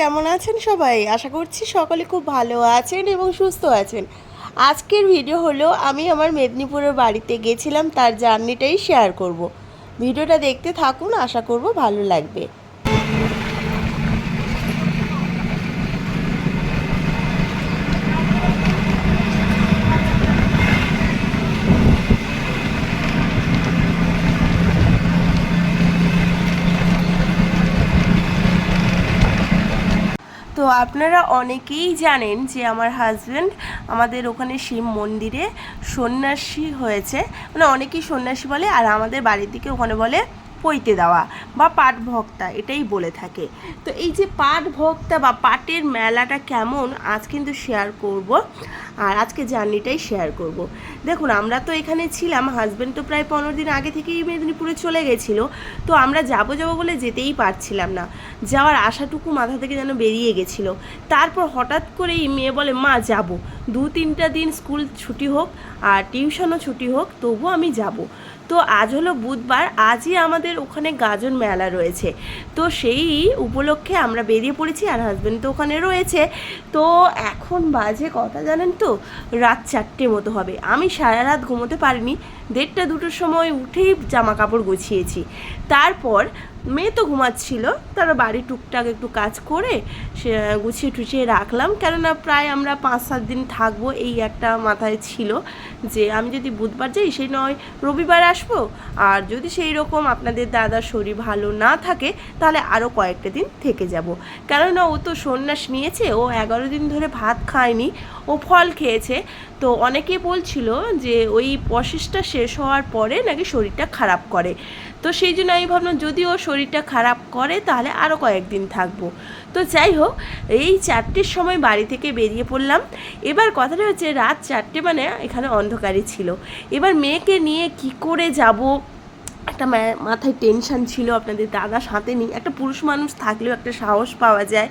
কেমন আছেন সবাই? আশা করছি সকলে খুব ভালো আছেন এবং সুস্থ আছেন। আজকের ভিডিও হলো, আমি আমার মেদিনীপুরের বাড়িতে গেছিলাম, তার জার্নিটাই শেয়ার করব। ভিডিওটা দেখতে থাকুন, আশা করব ভালো লাগবে। আপনারা অনেকেই জানেন যে আমার হাজব্যান্ড আমাদের ওখানে শিব মন্দিরে সন্ন্যাসী হয়েছে। মানে অনেকেই সন্ন্যাসী বলে আর আমাদের বাড়ির দিকে ওখানে বলে পৈতে দেওয়া বা পাট ভক্তা, এটাই বলে থাকে। তো এই যে পাট ভক্তা বা পাটের মেলাটা কেমন, আজ কিন্তু শেয়ার করব। আর আজকে জার্নিটাই শেয়ার করব। দেখুন, আমরা তো এখানে ছিলাম হাজব্যান্ড তো প্রায় পনেরো দিন আগে থেকেই মেদিনীপুরে চলে গেছিল। তো আমরা যাব যাব বলে যেতেই পারছিলাম না। যাওয়ার আশাটুকু মাথা থেকে যেন বেরিয়ে গেছিল। তারপর হঠাৎ করেই মেয়ে বলে, মা, যাব। দু তিনটা দিন স্কুল ছুটি হোক আর টিউশনও ছুটি হোক, তবুও আমি যাব। তো আজ হলো বুধবার, আজই আমাদের ওখানে গাজন মেলা রয়েছে। তো সেই উপলক্ষে আমরা বেরিয়ে পড়েছি আর হাজব্যান্ড তো ওখানে রয়েছে। তো এখন বাজে কথা জানেন তো? রাত চারটে মতো হবে। আমি সারা রাত ঘুমোতে পারিনি। দেড়টা দুটোর সময় উঠেই জামা কাপড় গুছিয়েছি। তারপর মেয়ে তো ঘুমাচ্ছিল, তারা বাড়ি টুকটাক একটু কাজ করে, সে, গুছিয়ে টুছিয়ে রাখলাম। কেননা প্রায় আমরা পাঁচ সাত দিন থাকব এই একটা মাথায় ছিল যে, আমি যদি বুধবার যাই, সেই নয় রবিবার আসব। আর যদি সেই রকম আপনাদের দাদার শরীর ভালো না থাকে, তাহলে আরও কয়েকটা দিন থেকে যাব। কেননা ও তো সন্ন্যাস নিয়েছে, ও এগারো দিন ধরে ভাত খায়নি, ও ফল খেয়েছে। তো অনেকে বলছিল যে, ওই প্রসেসটা শেষ হওয়ার পরে নাকি শরীরটা খারাপ করে। তো সেই জন্য আমি ভাবলাম যদি ও শরীরটা খারাপ করে, তাহলে আরও কয়েকদিন থাকব। তো যাই হোক, এই চারটের সময় বাড়ি থেকে বেরিয়ে পড়লাম। এবার কথাটা হচ্ছে, রাত চারটে মানে এখানে অন্ধকারই ছিল। এবার মেয়েকে নিয়ে কি করে যাব? একটা মাথায় টেনশন ছিল, আপনাদের দাদা সাথে নেই। একটা পুরুষ মানুষ থাকলেও একটা সাহস পাওয়া যায়।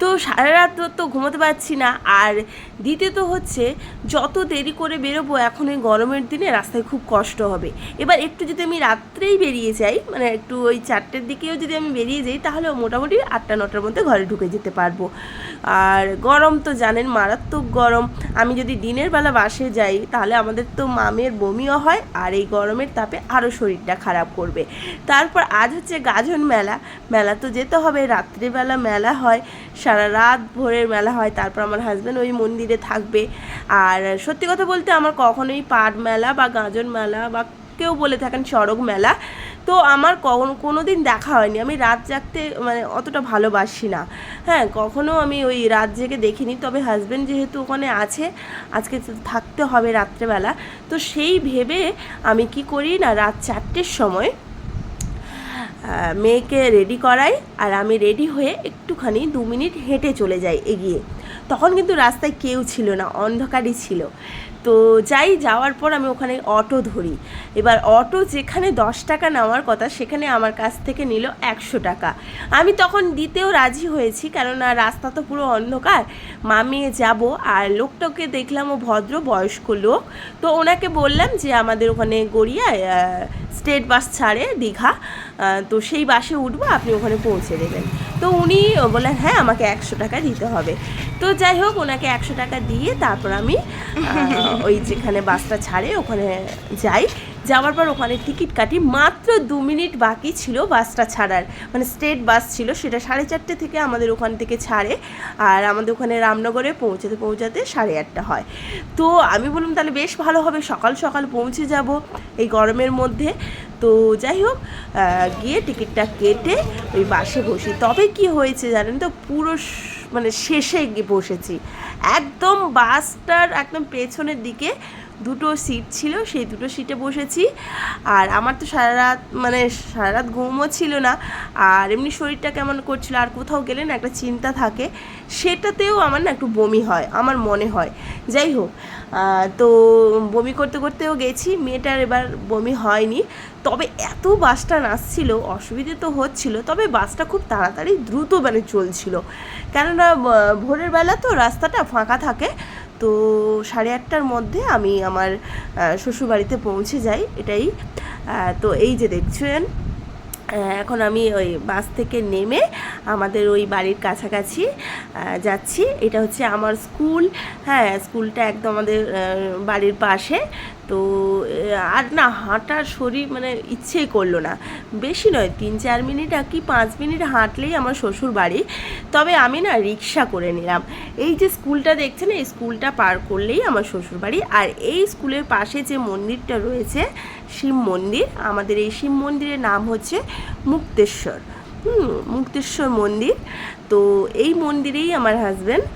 তো সারা রাত তো- ঘুমোতে পারছি না। আর দ্বিতীয়ত হচ্ছে, যত দেরি করে বেরোবো, এখন এই গরমের দিনে রাস্তায় খুব কষ্ট হবে। এবার একটু যদি আমি রাত্রেই বেরিয়ে যাই মানে একটু ওই চারটের দিকেও যদি আমি বেরিয়ে যাই, তাহলে মোটামুটি আটটা, নটার মধ্যে ঘরে ঢুকে যেতে পারব। আর গরম তো জানেন, মারাত্মক গরম। আমি যদি দিনের বেলা বাসে যাই, তাহলে আমাদের তো মামের বমিও হয়, আর এই গরমের তাপে আরও শরীরটা খারাপ করবে। তারপর আজ হচ্ছে গাজন মেলা। মেলা তো যেতে হবে, রাত্রিবেলা মেলা হয়। সারা রাত ভোরের মেলা হয়, তারপর আমার হাজব্যান্ড ওই মন্দিরে থাকবে। আর সত্যি কথা বলতে আমার কখনোই পাট মেলা বা গাজন মেলা বা কেউ বলে থাকেন চড়ক মেলা, তো আমার কখনো কোনো দিন দেখা হয়নি। আমি রাত জাগতে মানে অতটা ভালোবাসি না। হ্যাঁ কখনো আমি ওই রাত জেগে দেখিনি, তবে হাজব্যান্ড যেহেতু ওখানে আছে, আজকে থাকতে হবে রাত্রেবেলা। তো সেই ভেবে আমি কি করি না, রাত চারটের সময় মেয়েকে রেডি করাই আর আমি রেডি হয়ে একটুখানি দু মিনিট হেঁটে চলে যাই এগিয়ে। তখন কিন্তু রাস্তায় কেউ ছিল না, অন্ধকারই ছিল। তো যাই, যাওয়ার পর আমি ওখানে অটো ধরি। এবার অটো যেখানে দশ টাকা নেওয়ার কথা, সেখানে আমার কাছ থেকে নিল একশো টাকা। আমি তখন দিতেও রাজি হয়েছি, কেননা রাস্তা তো পুরো অন্ধকার। মামিয়ে যাব আর লোকটাকে দেখলাম ও ভদ্র বয়স্ক লোক। তো ওনাকে বললাম যে, আমাদের ওখানে গড়িয়ায় স্টেট বাস ছাড়ে দীঘা। তো সেই বাসে উঠবো, আপনি ওখানে পৌঁছে দেবেন। তো উনি বললেন হ্যাঁ আমাকে একশো টাকা দিতে হবে। তো যাই হোক, ওনাকে একশো টাকা দিয়ে তারপর আমি ওই যেখানে বাসটা ছাড়ে, ওখানে যাই। যাওয়ার পর ওখানে টিকিট কাটি, মাত্র দু মিনিট বাকি ছিল বাসটা ছাড়ার। মানে স্টেট বাস ছিল, সেটা সাড়ে চারটে থেকে আমাদের ওখান থেকে ছাড়ে। আর আমাদের ওখানে রামনগরে পৌঁছাতে পৌঁছাতে সাড়ে আটটা হয়। তো আমি বললাম, তাহলে বেশ ভালো হবে, সকাল সকাল পৌঁছে যাব এই গরমের মধ্যে। তো যাই হোক গিয়ে টিকিটটা কেটে ওই বাসে বসি। তবে কি হয়েছে জানেন তো? পুরো মানে শেষে গিয়ে বসেছি। একদম বাসটার একদম পেছনের দিকে দুটো সিট ছিল, সেই দুটো সিটে বসেছি। আর আমার তো সারা রাত মানে সারা রাত ঘুমও ছিল না। আর এমনি শরীরটা কেমন করছিল, আর কোথাও গেলে না একটা চিন্তা থাকে। সেটাতেও আমার না একটু বমি হয়, আমার মনে হয়। যাই হোক তো বমি করতে করতেও গেছি, মেয়েটার এবার বমি হয়নি। তবে এত বাসটা নাচছিল, অসুবিধে তো হচ্ছিল, তবে বাসটা খুব তাড়াতাড়ি দ্রুত মানে চলছিল। কেননা ভোরের বেলা তো রাস্তাটা ফাঁকা থাকে তো সাড়ে আটটার মধ্যে আমি আমার শ্বশুরবাড়িতে পৌঁছে যাই এটাই। তো এই যে দেখছেন এখন আমি ওই বাস থেকে নেমে আমাদের ওই বাড়ির কাছাকাছি যাচ্ছি। এটা হচ্ছে আমার স্কুল। হ্যাঁ স্কুলটা একদম আমাদের বাড়ির পাশে। তো আর না, হাঁটার শরীর মানে ইচ্ছেই করল না। বেশি নয়, তিন চার মিনিট আর কি পাঁচ মিনিট হাঁটলেই আমার শ্বশুর বাড়ি। তবে আমি না রিক্সা করে নিলাম। এই যে স্কুলটা দেখছেন, এই স্কুলটা পার করলেই আমার শ্বশুর বাড়ি। আর এই স্কুলের পাশে যে মন্দিরটা রয়েছে, শিব মন্দির, আমাদের এই শিব মন্দিরের নাম হচ্ছে মুক্তেশ্বর। হুম, মুক্তেশ্বর মন্দির। তো এই মন্দিরেই আমার হাজব্যান্ড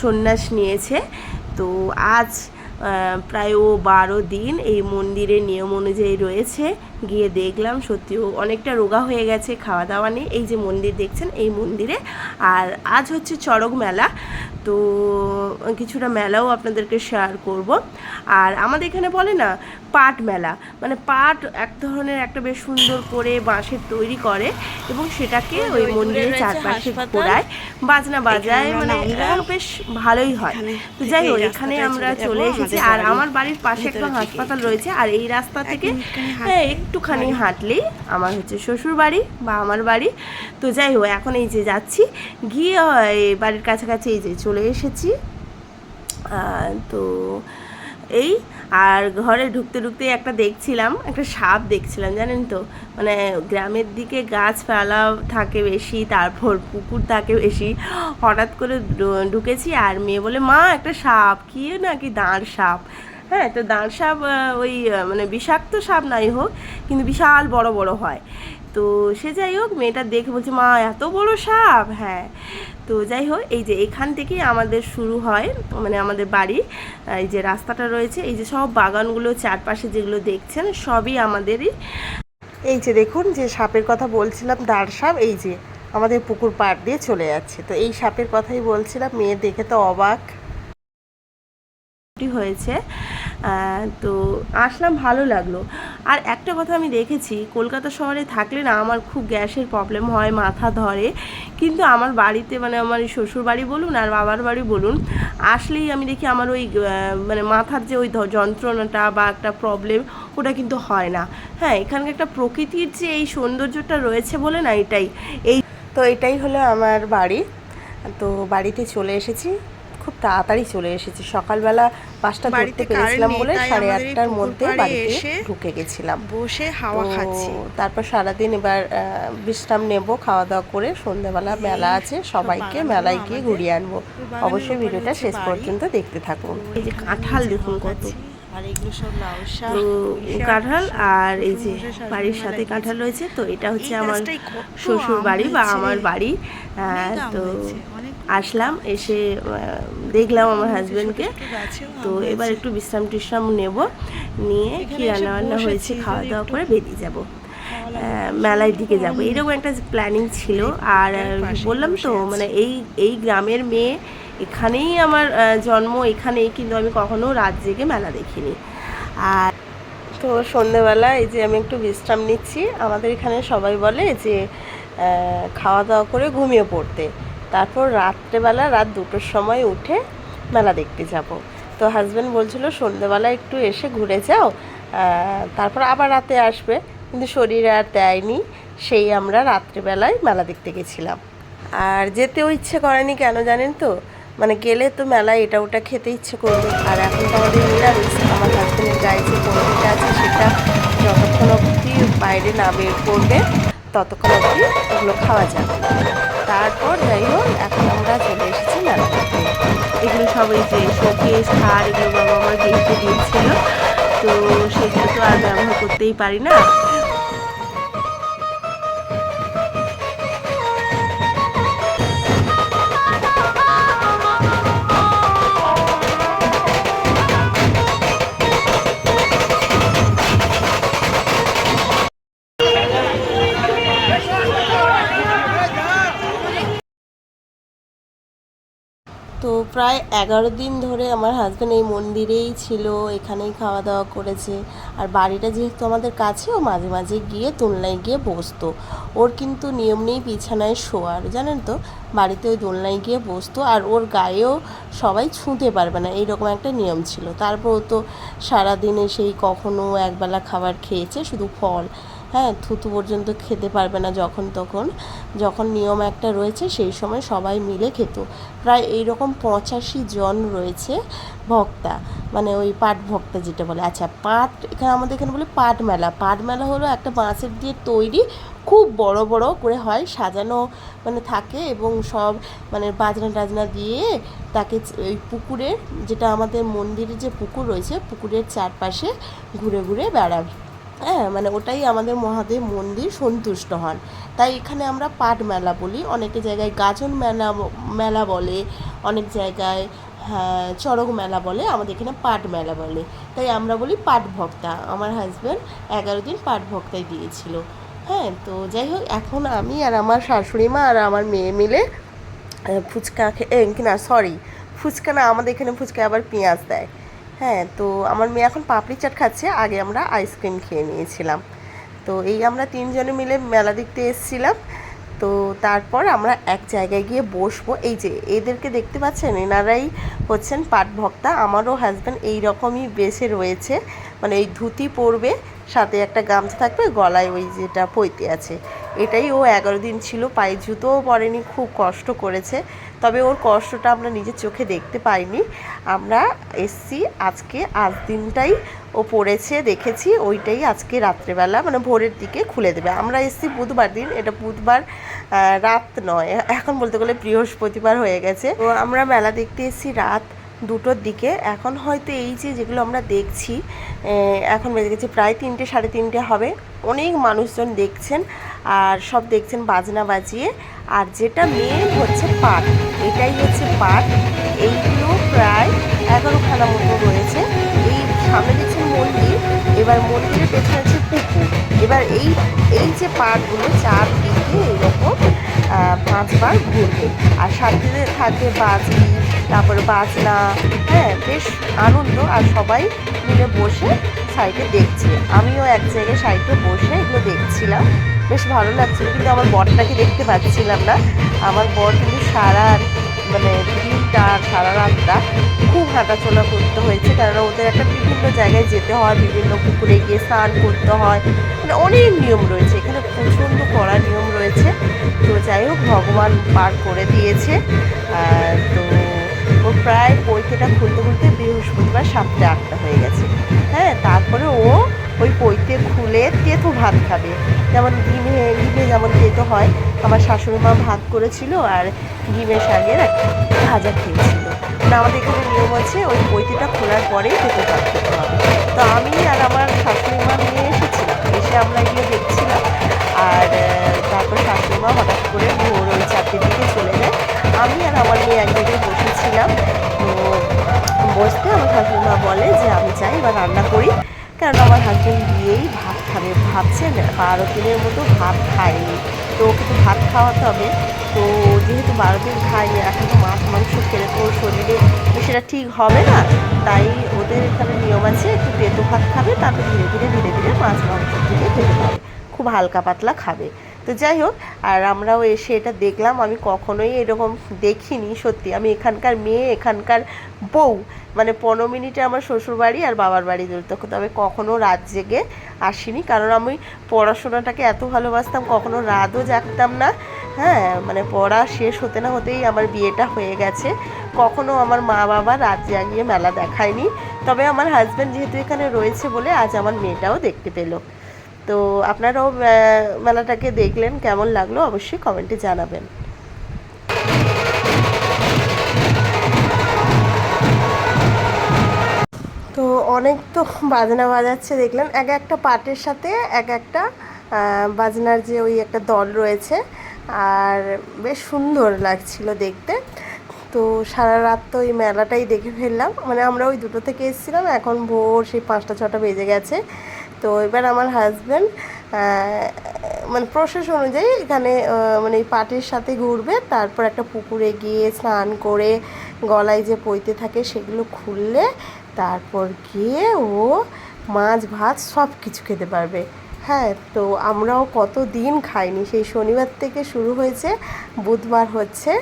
সন্ন্যাস নিয়েছে। তো আজ প্রায় ও বারো দিন এই মন্দিরের নিয়ম অনুযায়ী রয়েছে। গিয়ে দেখলাম সত্যিও অনেকটা রোগা হয়ে গেছে খাওয়া দাওয়া নেই এই যে মন্দির দেখছেন এই মন্দিরে। আর আজ হচ্ছে চড়ক মেলা তো কিছুটা মেলাও আপনাদেরকে শেয়ার করব। আর আমাদের এখানে বলে না পাট মেলা মানে পাট এক ধরনের একটা বেশ সুন্দর করে বাঁশের তৈরি করে এবং সেটাকে ওই মন্দিরের চারপাশে ঘোরায় বাজনা বাজায় মানে বেশ ভালোই হয়। তো যাই হোক এখানে আমরা চলে এসেছি। আর আমার বাড়ির পাশে একটা হাসপাতাল রয়েছে আর এই রাস্তা থেকে হ্যাঁ একটুখানি হাঁটলেই আমার হচ্ছে শ্বশুর বাড়ি বা আমার বাড়ি। তো যাই হোক এখন এই যে যাচ্ছি গিয়ে বাড়ির কাছাকাছি এই যে চলে এসেছি। তো এই আর ঘরে ঢুকতে ঢুকতে একটা দেখছিলাম একটা সাপ দেখছিলাম জানেন তো? মানে গ্রামের দিকে গাছপালা থাকে বেশি তারপর পুকুর থাকে বেশি। হঠাৎ করে ঢুকেছি আর মেয়ে বলে মা একটা সাপ কি নাকি দাঁড় সাপ? হ্যাঁ তো দাঁড় সাপ ওই মানে বিষাক্ত সাপ নাই হোক, কিন্তু বিশাল বড় বড় হয়। তো সে যাই হোক, মেয়েটা দেখে বলছে, মা, এত বড় সাপ? হ্যাঁ তো যাই হোক, এই যে এখান থেকেই আমাদের শুরু হয় মানে আমাদের বাড়ি। এই যে রাস্তাটা রয়েছে, এই যে সব বাগানগুলো, চারপাশে যেগুলো দেখছেন, সবই আমাদেরই। এই যে দেখুন, যে সাপের কথা বলছিলাম দাঁড় সাপ, এই যে আমাদের পুকুর পাড় দিয়ে চলে যাচ্ছে। তো এই সাপের কথাই বলছিলাম, মেয়ে দেখে তো অবাক। হয়েছে। তো আসলাম, ভালো লাগল। আর একটা কথা আমি দেখেছি, কলকাতা শহরে থাকলে না আমার খুব গ্যাসের প্রবলেম হয়, মাথা ধরে। কিন্তু আমার বাড়িতে মানে আমার শ্বশুর বাড়ি বলুন আর বাবার বাড়ি বলুন, আসলেই আমি দেখি আমার ওই মানে মাথার যে ওই যন্ত্রণাটা বা একটা প্রবলেম ওটা কিন্তু হয় না। হ্যাঁ এখানকার একটা প্রকৃতির যে এই সৌন্দর্যটা রয়েছে বলে না এটাই। এই তো এটাই হলো আমার বাড়ি। তো বাড়িতে চলে এসেছি। খুব তাড়াতাড়ি চলে এসেছি। সকালবেলা পাঁচটা ধরতে বাড়িতে পেরেছিলাম বলে সাড়ে আটটার মধ্যে বাড়িতে ঢুকে গেছিলাম। বসে হাওয়া খাচ্ছি। তারপর সারাদিন এবার বিশ্রাম নেব খাওয়া দাওয়া করে সন্ধ্যাবেলা মেলা আছে সবাইকে মেলায় গিয়ে ঘুরিয়ে আনব। অবশ্যই ভিডিওটা শেষ পর্যন্ত দেখতে থাকুন। এই যে কাঁঠাল দেখুন কত। আর এগুলো সব লাউ শাক তো পুঁই শাক, কাঁঠাল আর এই যে বাড়ির সাথে কাঁঠাল রয়েছে তো এটা হচ্ছে আমার শ্বশুর বাড়ি বা আমার বাড়ি। তো আসলাম এসে দেখলাম আমার হাজব্যান্ডকে তো এবার একটু বিশ্রাম টিশ্রাম নেব নিয়ে কি রান্না বান্না হয়েছে খাওয়া দাওয়া করে বেরিয়ে যাব। মেলার দিকে যাব। এরকম একটা প্ল্যানিং ছিল। আর বললাম তো মানে এই এই গ্রামের মেয়ে এখানেই আমার জন্ম এখানেই কিন্তু আমি কখনো রাত জেগে মেলা দেখিনি। আর তো সন্ধেবেলা এই যে আমি একটু বিশ্রাম নিচ্ছি আমাদের এখানে সবাই বলে যে খাওয়া দাওয়া করে ঘুমিয়ে পড়তে। তারপর রাত্রেবেলা রাত দুটোর সময় উঠে মেলা দেখতে যাব। তো হাজব্যান্ড বলছিল সন্ধেবেলা একটু এসে ঘুরে যাও তারপর আবার রাতে আসবে। কিন্তু শরীর আর দেয়নি, সেই আমরা রাত্রেবেলায় মেলা দেখতে গেছিলাম। আর যেতেও ইচ্ছে করেনি কেন জানেন তো? মানে গেলে তো মেলায় এটা ওটা খেতে ইচ্ছে করবে। আর এখন তো আমাদের নিরামিষ আমার হাজবেন্ডের গায়ে যে পনিরটা আছে, সেটা যতক্ষণ অবধি বাইরে না বের করবে, ততক্ষণ অবধি ওগুলো খাওয়া যাবে। তারপর যাই হোক, এখন আমরা চলে এসেছি এগুলো সবাই যে শোকেস হার এগুলো বাবা আমার গিফটে দিয়েছিল। তো সেগুলো তো আর ব্যবহার করতেই পারি না। প্রায় এগারো দিন ধরে আমার হাজব্যান্ড এই মন্দিরেই ছিল, এখানেই খাওয়া দাওয়া করেছে। আর বাড়িটা যেহেতু আমাদের কাছে ও মাঝে মাঝে গিয়ে দোলনায় গিয়ে বসতো। ওর কিন্তু নিয়ম নেই বিছানায় শোয়ার, জানেন তো? বাড়িতে ওই দোলনায় গিয়ে বসতো আর ওর গায়েও সবাই ছুঁতে পারবে না, এইরকম একটা নিয়ম ছিল। তারপর তো সারাদিনে সেই কখনো একবেলা খাবার খেয়েছে, শুধু ফল। হ্যাঁ থুতু পর্যন্ত খেতে পারবে না যখন তখন। যখন নিয়ম একটা রয়েছে, সেই সময় সবাই মিলে খেত। প্রায় এইরকম পঁচাশি জন রয়েছে ভক্তা মানে ওই পাট ভক্তা যেটা বলে। আচ্ছা পাট এখানে আমাদের এখানে বলে পাট মেলা। পাট মেলা হলো একটা বাঁশের দিয়ে তৈরি, খুব বড় বড় করে হয়, সাজানো মানে থাকে এবং সব মানে বাজনা টাজনা দিয়ে তাকে ওই পুকুরের, যেটা আমাদের মন্দিরের যে পুকুর রয়েছে, পুকুরের চারপাশে ঘুরে ঘুরে বেড়াবে হ্যাঁ মানে ওটাই আমাদের মহাদেব মন্দির সন্তুষ্ট হন। তাই এখানে আমরা পাট মেলা বলি। অনেক জায়গায় গাজন মেলা মেলা বলে অনেক জায়গায় হ্যাঁ চড়ক মেলা বলে আমাদের এখানে পাট মেলা বলে। তাই আমরা বলি পাট ভক্তা। আমার হাজব্যান্ড এগারো দিন পাট ভক্তায় দিয়েছিল। হ্যাঁ তো যাই হোক এখন আমি আর আমার শাশুড়ি মা আর আমার মেয়ে মিলে ফুচকা খে- এ, কি না সরি ফুচকা না আমাদের এখানে ফুচকা আবার পেঁয়াজ দেয়। হ্যাঁ তো আমার মেয়ে এখন পাপড়ি চাট খাচ্ছে। আগে আমরা আইসক্রিম খেয়ে নিয়েছিলাম। তো এই আমরা তিনজনে মিলে মেলা দেখতে এসেছিলাম। তো তারপর আমরা এক জায়গায় গিয়ে বসবো। এই যে, এদেরকে দেখতে পাচ্ছেন? এনারাই হচ্ছেন পাট ভক্তা আমারও হাজব্যান্ড এই রকমই বেশে রয়েছে। মানে এই ধুতি পরবে, সাথে একটা গামছা থাকবে, গলায় ওই যেটা পইতে আছে। এটাই ও এগারো দিন ছিল, পায়ে জুতোও পরেনি, খুব কষ্ট করেছে। তবে ওর কষ্টটা আমরা নিজের চোখে দেখতে পাইনি। আমরা এসছি আজকে, আজ দিনটাই ও পড়েছে, দেখেছি, ওইটাই আজকে রাত্রেবেলা মানে ভোরের দিকে খুলে দেবে। আমরা এসছি বুধবার দিন, এটা বুধবার রাত নয়, এখন বলতে গেলে বৃহস্পতিবার হয়ে গেছে। তো আমরা মেলা দেখতে এসছি রাত দুটোর দিকে। এখন হয়তো এই যে যেগুলো আমরা দেখছি এখন বেজে গেছে প্রায় তিনটে, সাড়ে তিনটে হবে। অনেক মানুষজন দেখছেন, আর সব দেখছেন বাজনা বাজিয়ে। আর যেটা মেন হচ্ছে পাট, এটাই হচ্ছে পাট। এইগুলো প্রায় এগারোখানা মতো রয়েছে। এই সামনে দেখছেন মন্দির, এবার মন্দিরের পেছনে হচ্ছে পুকুর। এবার এই এই যে পাটগুলো চারদিকে এরকম পাঁচবার ঘুরবে। আর সাথে থাকবে বাজি, তারপরে বাজনা হ্যাঁ বেশ আনন্দ। আর সবাই মিলে বসে সাইডে দেখছে। আমিও এক জায়গায় সাইডে বসে এগুলো দেখছিলাম। বেশ ভালো লাগছিল, কিন্তু আমার বরটাকে দেখতে পাচ্ছিলাম না। আমার বর কিন্তু সারা মানে দিনটা, সারা রাতটা খুব হাঁটাচলা করতে হয়েছে কারণ ওদের একটা বিভিন্ন জায়গায় যেতে হয়, বিভিন্ন পুকুরে গিয়ে স্নান করতে হয়। মানে অনেক নিয়ম রয়েছে, এখানে প্রচণ্ড কড়া নিয়ম রয়েছে। তো যাই হোক, ভগবান পার করে দিয়েছে। তো ও প্রায় পৈতেটা খুলতে খুলতে বৃহস্পতিবার সাতটা আটটা হয়ে গেছে। হ্যাঁ তারপরে ও ওই পৈতে খুলে তেতো ভাত খাবে? যেমন ডিমে ডিমে যেমন তেতো হয়, আমার শাশুড়ি মা ভাত করেছিল আর ডিমের শাকের ভাজা খেয়েছিল। মানে আমাদের এখানে নিয়ম আছে, ওই পৈতেটা খোলার পরেই তেতো ভাত খেতে হবে। তো আমি আর আমার শাশুড়ি মা নিয়ে এসেছিলাম, এসে আমরা গিয়ে দেখছিলাম আর তারপর শাশুড়ি মা হঠাৎ করে ভোর ওই চারটের দিকে চলে যায়। আমি আর আমার মেয়ে এক জায়গায় বসেছিলাম। তো বসতে আমার শাশুড়ি মা বলে যে আমি চাই এবার রান্না করি। কারণ আমার হাজব্যান্ড গিয়েই ভাত খাবে। ভাবছেন, বারো দিনের মতো ভাত খায়নি। তো ওকে তো ভাত খাওয়াতে হবে। তো যেহেতু বারো দিন খায়নি এখন তো মাছ, মাংস খেলে তো শরীরে সেটা ঠিক হবে না, তাই ওদের এখানে নিয়ম আছে, একটু পেঁতো ভাত খাবে, তারপর ধীরে ধীরে ধীরে ধীরে মাছ, মাংস থেকে পেতে পাবে খুব হালকা পাতলা খাবে। তো যাই হোক, আর আমরাও এসে এটা দেখলাম। আমি কখনোই এরকম দেখিনি, সত্যি। আমি এখানকার মেয়ে, এখানকার বউ। মানে পনেরো মিনিটে আমার শ্বশুরবাড়ি আর বাবার বাড়ি দূরত্ব। তবে কখনো রাত জেগে আসিনি। কারণ আমি পড়াশোনাটাকে এত ভালোবাসতাম, কখনো রাতও জাগতাম না। হ্যাঁ মানে পড়া শেষ হতে না হতেই আমার বিয়েটা হয়ে গেছে। কখনো আমার মা বাবা রাত জাগিয়ে মেলা দেখায়নি। তবে আমার হাজব্যান্ড যেহেতু এখানে রয়েছে বলে আজ আমার মেয়েটাও দেখতে পেল। তো আপনারাও মেলাটাকে দেখলেন, কেমন লাগল অবশ্যই কমেন্টে জানাবেন। তো অনেক তো বাজনা বাজাচ্ছে, দেখলেন। এক একটা পার্টের সাথে এক একটা বাজনার যে ওই একটা দল রয়েছে, আর বেশ সুন্দর লাগছিল দেখতে। তো সারা রাত তো ওই মেলাটাই দেখে ফেললাম। মানে আমরা ওই দুটো থেকে এসেছিলাম, এখন ভোর সেই পাঁচটা, ছটা বেজে গেছে। তো এবার আমার হাজব্যান্ড মানে প্রসেস অনুযায়ী এখানে মানে পাটির সাথে ঘুরবে। তারপর একটা পুকুরে গিয়ে স্নান করে গলায় যে পইতে থাকে সেগুলো খুললে তারপর গিয়ে ও মাছ, ভাত সব কিছু খেতে পারবে। হ্যাঁ তো আমরাও কত দিন খাইনি। সেই শনিবার থেকে শুরু হয়েছে, বুধবার হচ্ছে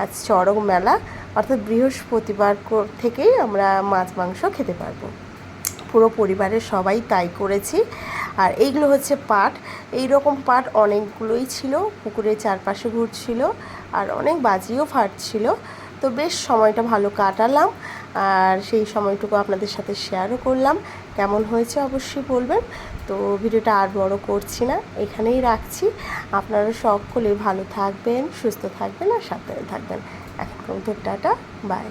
আজ চড়ক মেলা। অর্থাৎ বৃহস্পতিবার থেকেই আমরা মাছ, মাংস খেতে পারব। পুরো পরিবারের সবাই তাই করেছি। আর এইগুলো হচ্ছে পাট। এই রকম পাট অনেকগুলোই ছিল, পুকুরের চারপাশে ঘুরছিল আর অনেক বাজিও ফাটছিল। তো বেশ সময়টা ভালো কাটালাম আর সেই সময়টুকু আপনাদের সাথে শেয়ারও করলাম। কেমন হয়েছে অবশ্যই বলবেন। তো ভিডিওটা আর বড় করছি না, এখানেই রাখছি। আপনারা সকলে ভালো থাকবেন, সুস্থ থাকবেন আর সাবধানে থাকবেন। এখন টাটা, বাই।